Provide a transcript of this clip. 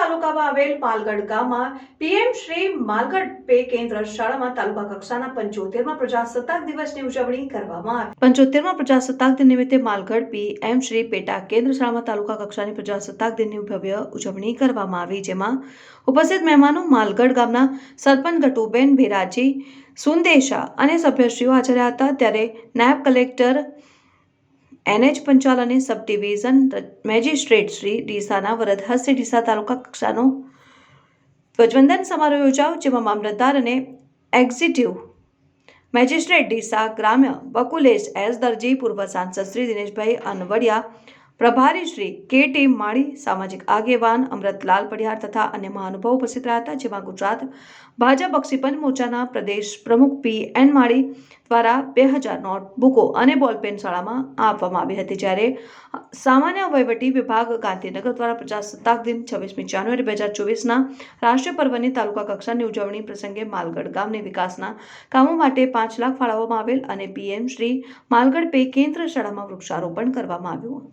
તાલુકામાં આવેલ માલગઢ ગામમાં પીએમ શ્રી માલગઢ પે કેન્દ્ર શાળામાં તાલુકા કક્ષાના પંચોતેરમાં પ્રજાસત્તાક દિવસની ઉજવણી કરવામાં આવી. પંચોતેરમાં પ્રજાસત્તાક દિન નિમિત્તે માલગઢ પીએમ શ્રી પેટા કેન્દ્ર શાળામાં તાલુકા કક્ષાની પ્રજાસત્તાક દિનની ભવ્ય ઉજવણી કરવામાં આવી, જેમાં ઉપસ્થિત મહેમાનો માલગઢ ગામના સરપંચ ગટુબેન ભેરાજી, સુંદેશા અને સભ્યશ્રીઓ હાજર હતા. ત્યારે નાયબ કલેક્ટર એનએચ પંચાલ અને સબ ડિવિઝન મેજિસ્ટ્રેટ શ્રી ડીસાના વરદ હસ્તે ડીસા તાલુકા કક્ષાનો ધ્વજવંદન સમારોહ યોજાયો, જેમાં મામલતદાર અને એક્ઝિક્યુટિવ મેજિસ્ટ્રેટ ડીસા ગ્રામ્ય બકુલેશ એસ દરજી, પૂર્વ સાંસદ શ્રી દિનેશભાઈ અનવડિયા પ્રભારી શ્રી કે ટી માળી, સામાજિક આગેવાન અમૃતલાલ પડિયાર તથા અન્ય મહાનુભાવો ઉપસ્થિત રહ્યા હતા, જેમાં ગુજરાત ભાજપ બક્ષીપંચ મોરચાના પ્રદેશ પ્રમુખ પી એન માળી દ્વારા બે હજાર નોટબુકો અને બોલપેન શાળામાં આપવામાં આવી હતી. જ્યારે સામાન્ય વહીવટી વિભાગ ગાંધીનગર દ્વારા પ્રજાસત્તાક દિન છવ્વીસમી જાન્યુઆરી બે હજાર ચોવીસના રાષ્ટ્રીય પર્વની તાલુકા કક્ષાની ઉજવણી પ્રસંગે માલગઢ ગામને વિકાસના કામો માટે પાંચ લાખ ફાળવવામાં આવેલ અને પીએમ શ્રી માલગઢ પે કેન્દ્ર શાળામાં વૃક્ષારોપણ કરવામાં આવ્યું.